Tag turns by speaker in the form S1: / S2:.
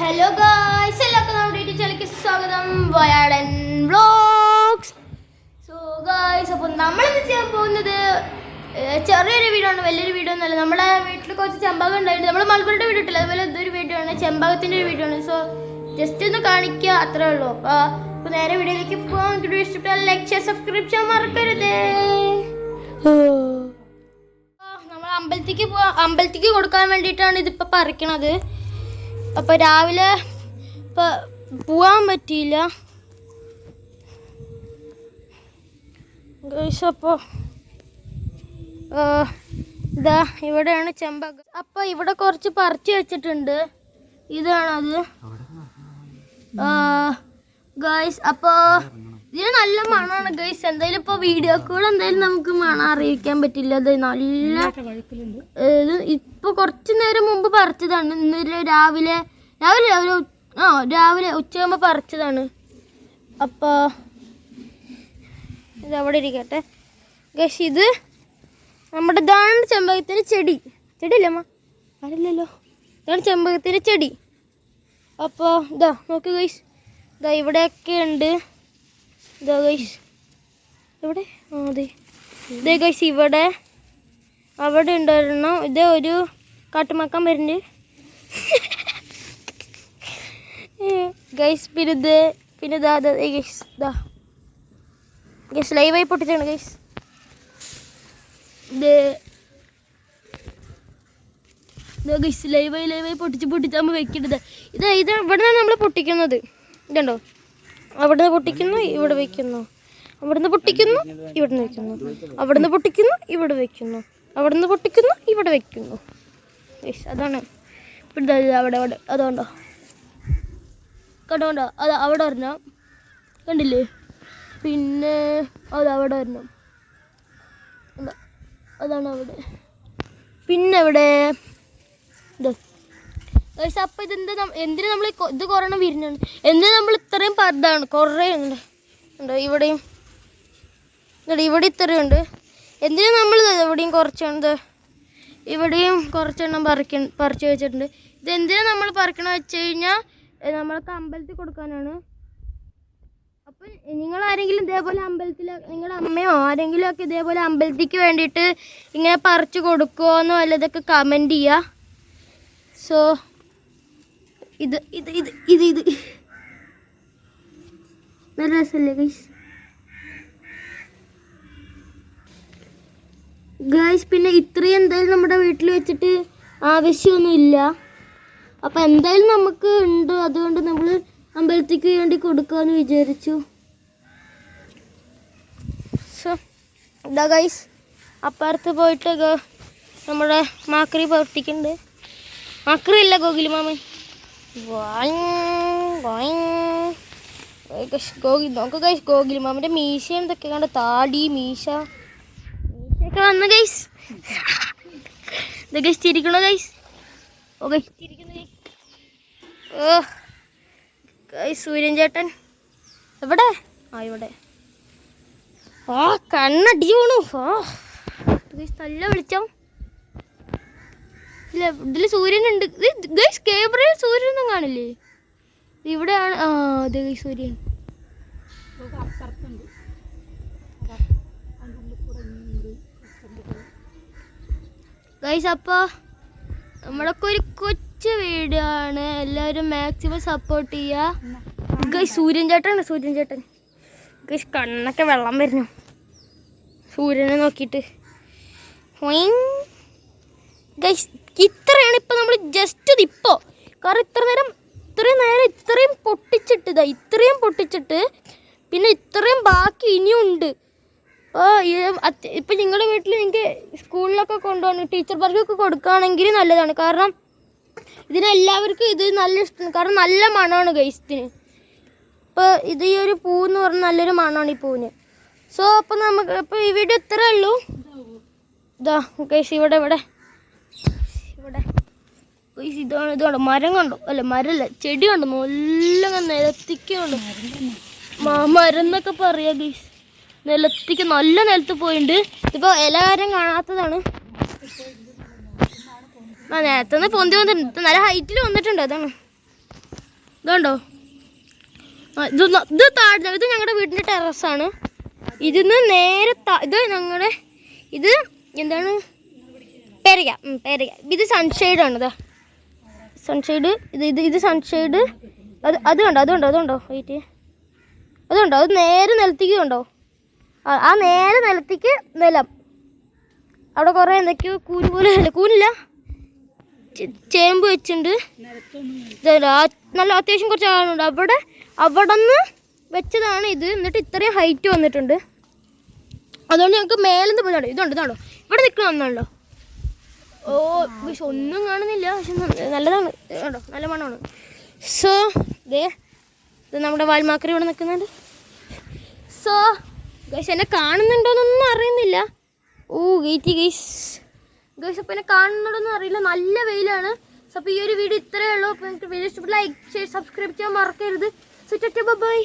S1: Hello guys എല്ലാവർക്കും നമ്മുടെ YouTube ചാനലിലേക്ക് സ്വാഗതം. വയാടൻ വ്ളോഗ്സ് സോ ഗായ്സ് അപ്പോൾ നമ്മൾ നമ്മളിന്ന് ചെയ്യാൻ പോകുന്നത് ചെറിയൊരു വീഡിയോ ആണ് വലിയൊരു വീഡിയോ ഒന്നുമല്ല. നമ്മുടെ വീട്ടിൽ കുറച്ച് ചെമ്പകം ഉണ്ടായിരുന്നു നമ്മൾ മലപ്പുറത്തെ വീഡിയോ ഇട്ടില്ല. അതുപോലെ ഇതൊരു വീഡിയോ ആണ് ചെമ്പകത്തിന്റെ ഒരു വീഡിയോ ആണ്. സോ ജസ്റ്റ് ഒന്ന് കാണിക്കുക അത്രേ ഉള്ളൂ. അപ്പോൾ അപ്പോൾ നേരെ വീഡിയോയിലേക്ക് പോകാൻ വീഡിയോ ഇഷ്ടപ്പെട്ടാൽ ലൈക്ക് ഷെയർ സബ്സ്ക്രൈബ് ചെയ്യാൻ മറക്കരുത്. നമ്മൾ അമ്പലത്തേക്ക് പോവാ. അമ്പലത്തേക്ക് കൊടുക്കാൻ വേണ്ടിയിട്ടാണ് ഇതിപ്പോൾ പറിക്കണത്. അപ്പോൾ രാവിലെ ഇപ്പോൾ പോവാൻ പറ്റിയില്ല. അപ്പോ അപ്പോൾ ഇതാ ഇവിടെയാണ് ചെമ്പക അപ്പോൾ ഇവിടെ കുറച്ച് പറിച്ച് വെച്ചിട്ടുണ്ട്. ഇതാണത്. ഗൈസ് അപ്പോൾ ഇതിന് നല്ല മണമാണ് ഗൈസ് എന്തായാലും ഇപ്പൊ വീഡിയോ കൂടെ എന്തായാലും നമുക്ക് മണം അറിയിക്കാൻ പറ്റില്ല. അത് നല്ല ഇപ്പൊ കുറച്ചു നേരം മുമ്പ് പറിച്ചതാണ്. ഇന്നലെ രാവിലെ രാവിലെ ഒരു ആ രാവിലെ ഉച്ചയാകുമ്പോ പറിച്ചതാണ്. അപ്പൊ ഇത് അവിടെ ഇരിക്കട്ടെ. ഗൈസ് ഇത് നമ്മുടെ ഇതാണ് ചെമ്പകത്തിന് ചെടി. ചെടിയല്ലേ അമ്മ? അറിയില്ലല്ലോ ഇതാണ് ചെമ്പകത്തിന് ചെടി. അപ്പോൾ ഇതാ നോക്ക് ഗൈസ് ഇതാ ഇവിടെയൊക്കെ ഉണ്ട്. ഇതാ ഇവിടെ അതെ ഗൈസ് ഇവിടെ. അവിടെ ഉണ്ടായിരുന്നു. ഇത് ഒരു കാട്ടുമാക്കാൻ വരുന്നുണ്ട് ഗൈസ് പിന്നെ പിന്നെ ഇതാ ഗൈസ് ഇതാ ഗൈസ് ലൈവായി പൊട്ടിച്ചാണ് ഗൈസ് ഇത് ഗൈസ് ലൈവായി ലൈവായി പൊട്ടിച്ച് പൊട്ടിച്ചാകുമ്പോൾ വെക്കേണ്ടത് ഇത് ഇത് ഇവിടെ നമ്മൾ പൊട്ടിക്കുന്നത്. ഇതുണ്ടോ? അവിടുന്ന് പൊട്ടിക്കുന്നു ഇവിടെ വെക്കുന്നു. അവിടുന്ന് പൊട്ടിക്കുന്നു ഇവിടുന്ന് വെക്കുന്നു. അവിടുന്ന് പൊട്ടിക്കുന്നു ഇവിടെ വെക്കുന്നു. അവിടുന്ന് പൊട്ടിക്കുന്നു ഇവിടെ വെക്കുന്നു. അതാണ്. ഇവിടെ അവിടെ അവിടെ. അതുകൊണ്ടോ കണ്ടോണ്ടോ അത് അവിടെ വരണം. കണ്ടില്ലേ? പിന്നെ അത് അവിടെ വരണം. അതാണ് അവിടെ. പിന്നെ അവിടെ ഗൈസ് അപ്പോൾ ഇതെന്താ എന്തിനു നമ്മൾ ഇത് കുറേ വിരിഞ്ഞാണ് എന്തിനു നമ്മൾ ഇത്രയും പറഞ്ഞാണ് കുറേ ഉണ്ട്. ഉണ്ട് ഇവിടെയും. ഇവിടെ ഇത്രയും ഉണ്ട്. എന്തിനാ നമ്മൾ ഇവിടെയും കുറച്ചുണ്ട് ഇവിടെയും കുറച്ചെണ്ണം പറിക്ക പറിച്ചു വെച്ചിട്ടുണ്ട്. ഇത് എന്തിനാ നമ്മൾ പറിക്കണമെന്ന് വെച്ച് കഴിഞ്ഞാൽ നമ്മളൊക്കെ അമ്പലത്തിൽ കൊടുക്കാനാണ്. അപ്പം നിങ്ങൾ ആരെങ്കിലും ഇതേപോലെ അമ്പലത്തിൽ നിങ്ങളുടെ അമ്മയോ ആരെങ്കിലും ഒക്കെ ഇതേപോലെ അമ്പലത്തിക്ക് വേണ്ടിയിട്ട് ഇങ്ങനെ പറിച്ച് കൊടുക്കുവോന്നോ വല്ലതൊക്കെ കമന്റ് ചെയ്യുക സോ ഇത് ഇത് ഇത് ഇത് ഇത്. നല്ല രസമല്ലേ ഗൈസ് ഗൈസ് പിന്നെ ഇത്രയും എന്തായാലും നമ്മുടെ വീട്ടിൽ വെച്ചിട്ട് ആവശ്യമൊന്നുമില്ല. അപ്പം എന്തായാലും നമുക്ക് ഉണ്ട്. അതുകൊണ്ട് നമ്മൾ അമ്പലത്തിക്ക് വേണ്ടി കൊടുക്കാമെന്ന് വിചാരിച്ചു. സോ ഇതാ ഗൈസ് അപ്പുറത്ത് പോയിട്ട് നമ്മുടെ മാക്രി പ്രവർത്തിക്കുന്നുണ്ട് മാക്രി ഇല്ല ഗോകുലി മാമൻ. ഗോകി നോക്ക് ഗൈസ് ഗോകുലി മാമന്റെ മീശ എന്തൊക്കെ കണ്ട താടി മീശ. മീശയൊക്കെ വന്നു ഗൈസ് ഇത് ഗൈസ് ചിരിക്കണോ ഓ ഗൈസ് ചിരിക്കുന്നു ഗൈസ് ഓ ഗൈസ് സൂര്യൻ ചേട്ടൻ. എവിടെ? ആ ഇവിടെ. ആ കണ്ണടി ഗൈസ് നല്ല വെളിച്ചം. ഇല്ല ഇതിൽ സൂര്യനുണ്ട്. ഗൈസ് സൂര്യനൊന്നും കാണില്ലേ? ഇവിടെയാണ് ആ അതെ സൂര്യൻ. ഗൈസ് അപ്പോൾ നമ്മളൊക്കെ ഒരു കൊച്ചു വീഡിയോ ആണ് എല്ലാവരും മാക്സിമം സപ്പോർട്ട് ചെയ്യുക ഗൈസ് സൂര്യൻ ചേട്ടനാണ് സൂര്യൻ ചേട്ടൻ. ഗൈസ് കണ്ണൊക്കെ വെള്ളം വരുന്നു. സൂര്യനെ നോക്കിയിട്ട്. ഗൈസ് ഇത്രയാണ് ഇപ്പം നമ്മൾ ജസ്റ്റ് ഇതിപ്പോൾ ഇപ്പോൾ കാരണം ഇത്ര നേരം ഇത്രയും നേരം ഇത്രയും പൊട്ടിച്ചിട്ട് ഇതാ ഇത്രയും പൊട്ടിച്ചിട്ട് പിന്നെ ഇത്രയും ബാക്കി ഇനിയുണ്ട് അപ്പോൾ ഇപ്പം നിങ്ങളുടെ വീട്ടിൽ നിങ്ങൾക്ക് സ്കൂളിലൊക്കെ കൊണ്ടുപോകണം ടീച്ചർമാർക്കൊക്കെ കൊടുക്കുകയാണെങ്കിൽ നല്ലതാണ്. കാരണം ഇതിനെല്ലാവർക്കും ഇത് നല്ല ഇഷ്ടമാണ്. കാരണം നല്ല മണമാണ് ഗൈസത്തിന് ഇപ്പോൾ ഇത് ഈ ഒരു പൂ എന്ന് പറഞ്ഞാൽ നല്ലൊരു മണമാണ് ഈ പൂവിന്. സോ അപ്പോൾ നമുക്ക് അപ്പോൾ ഈ വീഡിയോ ഇത്രേ ഉള്ളൂ. ഇതാ ഗൈസ് ഇവിടെ ഇവിടെ. ഇതാണ് ഇതാണ്. മരം കണ്ടോ? അല്ല മരല്ല ചെടി കണ്ടോ? നല്ല നിലത്തിക്കുണ്ട് മരം എന്നൊക്കെ പറയാ ഗീസ് നിലത്തിക്ക് നല്ല നിലത്ത് പോയിട്ടുണ്ട് ഇതിപ്പോൾ എല്ലാവരും കാണാത്തതാണ്. ആ നേരത്തെ പൊന്തി വന്നിട്ടുണ്ട്. നല്ല ഹൈറ്റിൽ വന്നിട്ടുണ്ട് അതാണ്. ഇതുണ്ടോ? ഇത് ഇത് താഴെ ഇത് ഞങ്ങളുടെ വീടിന്റെ ടെറസാണ് ഇതിന്ന് നേരെ ഇത് ഞങ്ങളുടെ ഇത് എന്താണ്? പേരയ്ക്ക. പേരയ്ക്ക. ഇത് സൺഷെയ്ഡ് ആണ് ഇതാ. സൺഷെയ്ഡ് ഇത് ഇത് ഇത് സൺഷെയ്ഡ് അത് അത് കണ്ടോ അതുണ്ടോ അതുണ്ടോ വെയിറ്റ് അതുണ്ടോ അത് നേരെ നിലത്തേക്ക് കണ്ടോ? ആ നേരെ നിലത്തേക്ക് നിലം. അവിടെ കുറേ എന്തൊക്കെയോ കൂന് പോലെ അല്ല? കൂനില്ല ചേമ്പ് വെച്ചിട്ടുണ്ട്. നല്ല അത്യാവശ്യം കുറച്ച് ആളുണ്ട്. അവിടെ അവിടെ നിന്ന് വെച്ചതാണ് ഇത്. എന്നിട്ട് ഇത്രയും ഹൈറ്റ് വന്നിട്ടുണ്ട്. അതുകൊണ്ട് ഞങ്ങൾക്ക് മേലെന്ന് പോയി ഇതുണ്ട് ഇതാണോ ഇവിടെ നിൽക്കണമെന്നുണ്ടോ ഓ പക്ഷെ ഒന്നും കാണുന്നില്ല. പക്ഷെ നല്ലതാണ്. കേട്ടോ നല്ല മണമാണ്. സോ ദേ ഇത് നമ്മുടെ വാൽമാക്കറി ഇവിടെ നിൽക്കുന്നുണ്ട്. സോ ഗൈസ് എന്നെ കാണുന്നുണ്ടോന്നൊന്നും അറിയുന്നില്ല. ഓ ഗേറ്റി ഗൈസ്. ഗൈസ് അപ്പോൾ എന്നെ കാണുന്നുണ്ടോന്നും അറിയില്ല. നല്ല വെയിലാണ്. സോ അപ്പോൾ ഈ ഒരു വീഡിയോ ഇത്രയേ ഉള്ളൂ. അപ്പോൾ നിങ്ങൾക്ക് വീഡിയോ ഇഷ്ടപ്പെട്ട ലൈക്ക് ചെയ്യുക സബ്സ്ക്രൈബ് ചെയ്യാൻ മറക്കരുത്. So by